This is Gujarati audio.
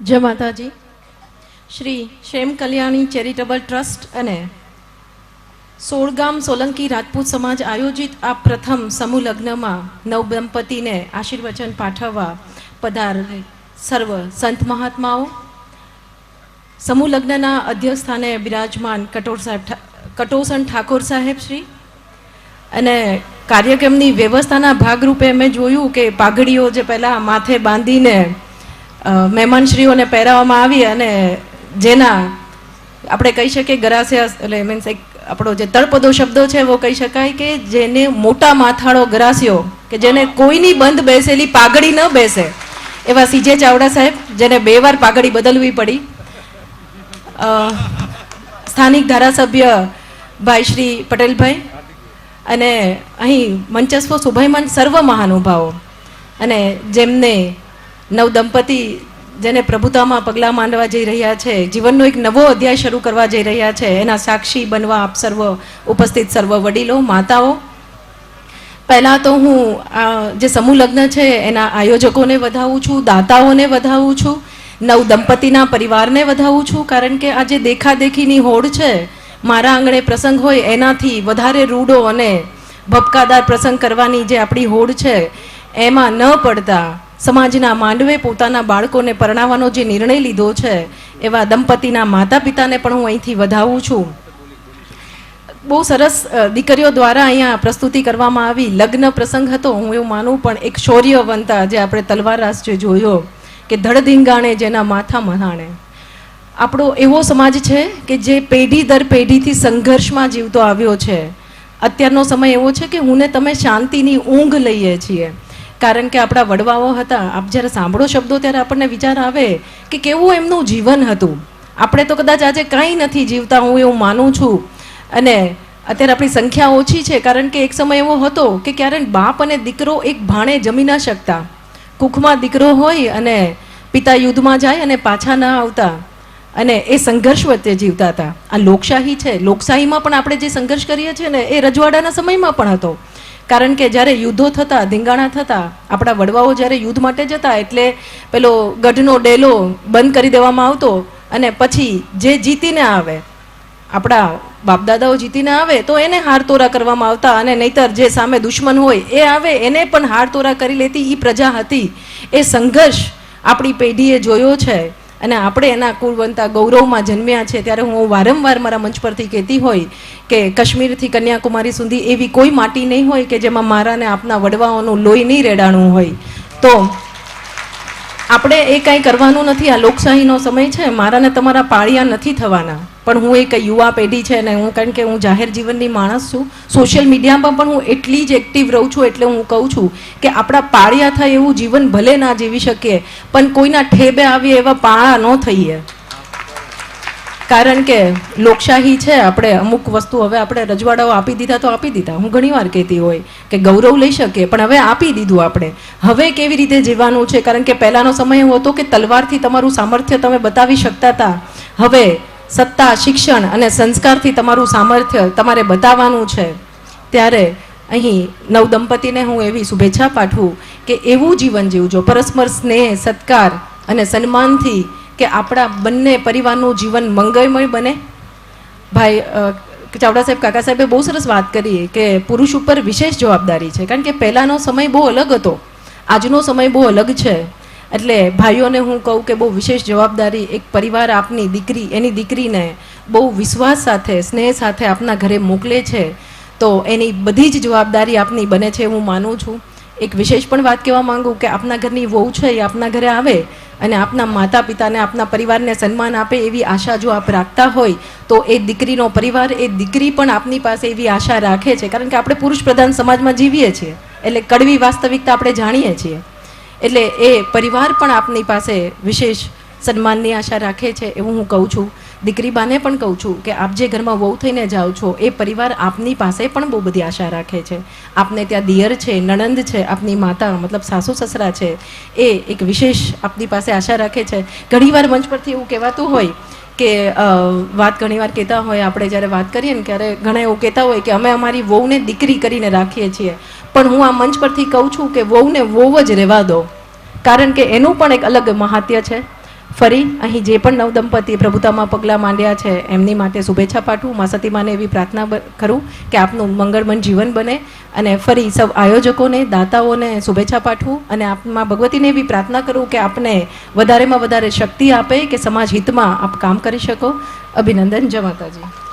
જય માતાજી. શ્રી શ્રેમ કલ્યાણી ચેરિટેબલ ટ્રસ્ટ અને સોળગામ સોલંકી રાજપૂત સમાજ આયોજિત આ પ્રથમ સમૂહ લગ્નમાં નવદંપતીને આશીર્વચન પાઠવવા પધાર સર્વ સંત મહાત્માઓ. સમૂહ લગ્નના અધ્યક્ષસ્થાને બિરાજમાન કટોર સાહેબ કટોસન ઠાકોર સાહેબ શ્રી અને કાર્યક્રમની વ્યવસ્થાના ભાગરૂપે મેં જોયું કે પાઘડીઓ જે પહેલાં માથે બાંધીને મહેમાનશ્રીઓને પહેરાવવામાં આવી અને જેના આપણે કહી શકીએ ગરાસિયા એટલે મીન્સ એક આપણો જે તળપદો શબ્દો છે એવો કહી શકાય કે જેને મોટા માથાળો ગરાસિયો, કે જેને કોઈની બંધ બેસેલી પાઘડી ન બેસે. એવા સીજે ચાવડા સાહેબ, જેને બે વાર પાઘડી બદલવી પડી. સ્થાનિક ધારાસભ્ય ભાઈ શ્રી પટેલભાઈ અને અહીં મંચસ્વ સુભયમંત સર્વ મહાનુભાવો અને જેમને નવ દંપતી જેને પ્રભુતામાં પગલાં માંડવા જઈ રહ્યા છે, જીવનનો એક નવો અધ્યાય શરૂ કરવા જઈ રહ્યા છે, એના સાક્ષી બનવા આપ સર્વ ઉપસ્થિત સર્વ વડીલો, માતાઓ. પહેલાં તો હું આ જે સમૂહ લગ્ન છે, એના આયોજકોને વધાવું છું, દાતાઓને વધાવું છું, નવ દંપતીના પરિવારને વધાવું છું, કારણ કે આ જે દેખાદેખીની હોડ છે, મારા આંગણે પ્રસંગ હોય એનાથી વધારે રૂડો અને ભપકાદાર પ્રસંગ કરવાની જે આપણી હોડ છે, એમાં ન પડતા સમાજના માંડવે પોતાના બાળકોને પરણાવવાનો જે નિર્ણય લીધો છે, એવા દંપતીના માતા પિતાને પણ હું અહીંથી વધાવું છું. બહુ સરસ દીકરીઓ દ્વારા અહીંયા પ્રસ્તુતિ કરવામાં આવી. લગ્ન પ્રસંગ હતો, હું એવું માનું, પણ એક શૌર્યવંતા જે આપણે તલવારરાસ જે જોયો, કે ધડધીંગાણે જેના માથા મહાણે. આપણો એવો સમાજ છે કે જે પેઢી દર પેઢીથી સંઘર્ષમાં જીવતો આવ્યો છે. અત્યારનો સમય એવો છે કે હું ને તમે શાંતિની ઊંઘ લઈએ છીએ. કારણ કે આપણા વડવાઓ હતા, આપ જ્યારે સાંભળો શબ્દો ત્યારે આપણને વિચાર આવે કે કેવું એમનું જીવન હતું. આપણે તો કદાચ આજે કાંઈ નથી જીવતા, હું એવું માનું છું. અને અત્યારે આપણી સંખ્યા ઓછી છે, કારણ કે એક સમય એવો હતો કે ક્યારે બાપ અને દીકરો એક ભાણે જમી ન શકતા. કુખમાં દીકરો હોય અને પિતા યુદ્ધમાં જાય અને પાછા ન આવતા. અને એ સંઘર્ષ વચ્ચે જીવતા હતા. આ લોકશાહી છે. લોકશાહીમાં પણ આપણે જે સંઘર્ષ કરીએ છીએ ને, એ રજવાડાના સમયમાં પણ હતો. કારણ કે જ્યારે યુદ્ધો થતા, ધીંગાણા થતા, આપણા વડવાઓ જ્યારે યુદ્ધ માટે જતા, એટલે પેલો ગઢનો ડેલો બંધ કરી દેવામાં આવતો અને પછી જે જીતીને આવે, આપણા બાપદાદાઓ જીતીને આવે, તો એને હારતોરા કરવામાં આવતા અને નહીતર જે સામે દુશ્મન હોય, એ આવે, એને પણ હારતોરા કરી લેતી એ પ્રજા હતી. એ સંઘર્ષ આપણી પેઢીએ જોયો છે. અને આપણે એના કુળવંતા ગૌરવમાં જન્મ્યા છે, ત્યારે હું વારંવાર મારા મંચ પરથી કહેતી હોય કે કાશ્મીરથી કન્યાકુમારી સુધી એવી કોઈ માટી નહીં હોય કે જેમાં મારા ને આપના વડવાઓનું લોહી નહીં રેડાણું હોય. તો આપણે એ કાંઈ કરવાનું નથી, આ લોકશાહીનો સમય છે મારા ને તમારા પાળિયા નથી થવાના. પણ હું એક યુવા પેઢી છે ને હું કારણ કે હું જાહેર જીવનની માણસ છું સોશિયલ મીડિયામાં પણ હું એટલી જ એક્ટિવ રહું છું એટલે હું કહું છું કે આપણા પાળિયા થાય એવું જીવન ભલે ના જીવી શકીએ, પણ કોઈના ઠેબે આવીએ એવા પાળા ન થઈએ. કારણ કે લોકશાહી છે, આપણે અમુક વસ્તુ હવે આપણે રજવાડાઓ આપી દીધા તો આપી દીધા. હું ઘણીવાર કહેતી હોય કે ગૌરવ લઈ શકીએ, પણ હવે આપી દીધું આપણે. હવે કેવી રીતે જીવવાનું છે? કારણ કે પહેલાંનો સમય એવો હતો કે તલવારથી તમારું સામર્થ્ય તમે બતાવી શકતા હતા. હવે સત્તા, શિક્ષણ અને સંસ્કારથી તમારું સામર્થ્ય તમારે બતાવવાનું છે. ત્યારે અહીં નવ દંપતીને હું એવી શુભેચ્છા પાઠવું કે એવું જીવન જીવજો. પરસ્પર સ્નેહ, સત્કાર અને સન્માનથી કે આપણા બંને પરિવારનું જીવન મંગળમય બને. ભાઈ ચાવડા સાહેબ, કાકા સાહેબે બહુ સરસ વાત કરી કે પુરુષ ઉપર વિશેષ જવાબદારી છે. કારણ કે પહેલાંનો સમય બહુ અલગ હતો. આજનો સમય બહુ અલગ છે. એટલે ભાઈઓને હું કહું કે બહુ વિશેષ જવાબદારી એક પરિવાર આપની દીકરી, એની દીકરીને બહુ વિશ્વાસ સાથે, સ્નેહ સાથે આપના ઘરે મોકલે છે, તો એની બધી જ જવાબદારી આપની બને છે હું માનું છું. એક વિશેષ પણ વાત કહેવા માંગુ કે આપના ઘરની વહુ છે એ આપના ઘરે આવે અને આપના માતા પિતાને આપના પરિવારને સન્માન આપે એવી આશા જો આપ રાખતા હોય, તો એ દીકરીનો પરિવાર, એ દીકરી પણ આપની પાસે એવી આશા રાખે છે. કારણ કે આપણે પુરુષ પ્રધાન સમાજમાં જીવીએ છીએ, એટલે કડવી વાસ્તવિકતા આપણે જાણીએ છીએ. એટલે એ પરિવાર પણ આપની પાસે વિશેષ સન્માનની આશા રાખે છે એવું હું કહું છું. દીકરી બાને પણ કહું છું કે આપ જે ઘરમાં વહુ થઈને જાઓ છો, એ પરિવાર આપની પાસે પણ બહુ બધી આશા રાખે છે. આપને ત્યાં દિયર છે, નણંદ છે, આપની માતા, મતલબ સાસુ સસરા છે, એ એક વિશેષ આપની પાસે આશા રાખે છે. ઘણીવાર મંચ પરથી એવું કહેવાતું હોય કે વાત ઘણીવાર કહેતા હોય, આપણે જ્યારે વાત કરીએ ને, ત્યારે ઘણા એવું કહેતા હોય કે, અમે અમારી વહુને દીકરી કરીને રાખીએ છીએ. પણ હું આ મંચ પરથી કહું છું કે, વહુને વહુ જ રહેવા દો. કારણ કે એનું પણ એક અલગ મહાત્ય છે. ફરી અહીં જે પણ નવદંપતી પ્રભુતામાં પગલાં માંડ્યા છે, એમની માટે શુભેચ્છા પાઠવું. મા સતીમાને એવી પ્રાર્થના કરું કે આપનું મંગળમન જીવન બને અને ફરી સૌ આયોજકોને, દાતાઓને શુભેચ્છા પાઠવું અને આપમાં ભગવતીને એવી પ્રાર્થના કરું કે આપને વધારેમાં વધારે શક્તિ આપે કે સમાજ હિતમાં આપ કામ કરી શકો. અભિનંદન, જય માતાજી.